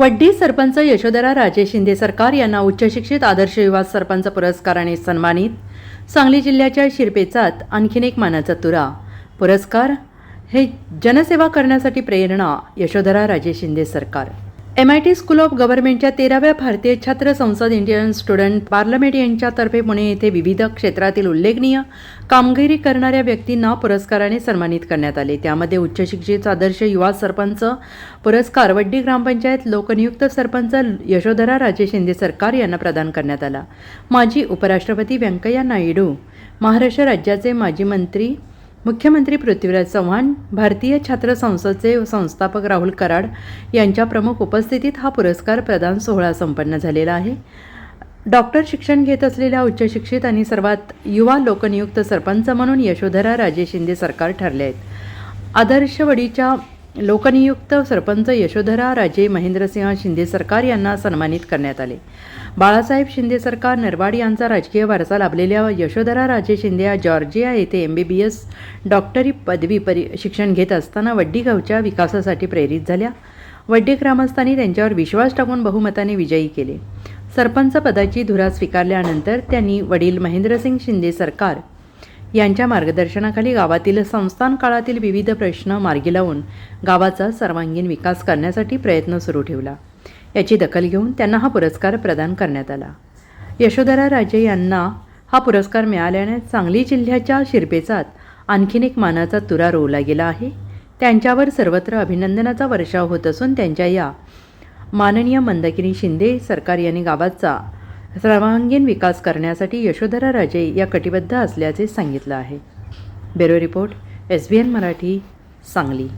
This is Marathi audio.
वड्डी सरपंच यशोधरा राजे शिंदे सरकार यांना उच्चशिक्षित आदर्श युवा सरपंच पुरस्काराने सन्मानित. सांगली जिल्ह्याच्या शिरपेचात आणखीन एक मानाचा तुरा. पुरस्कार हे जनसेवा करण्यासाठी प्रेरणा यशोधरा राजे शिंदे सरकार. M I T school of गव्हर्नमेंटच्या तेराव्या भारतीय छात्र संसद इंडियन स्टुडंट पार्लमेंट यांच्यातर्फे पुणे येथे विविध क्षेत्रातील उल्लेखनीय कामगिरी करणाऱ्या व्यक्तींना पुरस्काराने सन्मानित करण्यात आले. त्यामध्ये उच्च शिक्षित आदर्श युवा सरपंच पुरस्कार वड्डी ग्रामपंचायत लोकनियुक्त सरपंच यशोधरा राजे शिंदे सरकार यांना प्रदान करण्यात आला. माजी उपराष्ट्रपती व्यंकय्या नायडू महाराष्ट्र राज्याचे माजी मंत्री मुख्यमंत्री पृथ्वीराज चव्हाण भारतीय छात्र संसदचे संस्थापक राहुल कराड यांच्या प्रमुख उपस्थितीत हा पुरस्कार प्रदान सोहळा संपन्न झालेला आहे. डॉक्टर शिक्षण घेत असलेल्या उच्चशिक्षित आणि सर्वात युवा लोकनियुक्त सरपंच म्हणून यशोधरा राजे शिंदे सरकार ठरले आहेत. आदर्शवडीच्या लोकनियुक्त सरपंच यशोधरा राजे महेंद्रसिंह शिंदे सरकार यांना सन्मानित करण्यात आले. बाळासाहेब शिंदे सरकार नरवाड यांचा राजकीय वारसा लाभलेल्या यशोधरा राजे शिंदे या जॉर्जिया येथे एम बी बी एस डॉक्टरी पदवी परी शिक्षण घेत असताना वड्डी गावच्या विकासासाठी प्रेरित झाल्या. वड्डी ग्रामस्थांनी त्यांच्यावर विश्वास टाकून बहुमताने विजयी केले. सरपंच पदाची धुरा स्वीकारल्यानंतर त्यांनी वडील महेंद्रसिंग शिंदे सरकार यांच्या मार्गदर्शनाखाली गावातील संस्थान काळातील विविध प्रश्न मार्गी लावून गावाचा सर्वांगीण विकास करण्यासाठी प्रयत्न सुरू ठेवला. याची दखल घेऊन त्यांना हा पुरस्कार प्रदान करण्यात आला. यशोधरा राजे यांना हा पुरस्कार मिळाल्याने सांगली जिल्ह्याच्या शिरपेचात आणखीन एक मानाचा तुरा रोवला गेला आहे. त्यांच्यावर सर्वत्र अभिनंदनाचा वर्षाव होत असून त्यांच्या या माननीय मंदाकिनी शिंदे सरकार यांनी गावाचा सर्वांगीण विकास करण्यासाठी यशोधरा राजे या कटिबद्ध असल्याचे सांगितलं आहे. Bureau report S B N Marathi Sangli.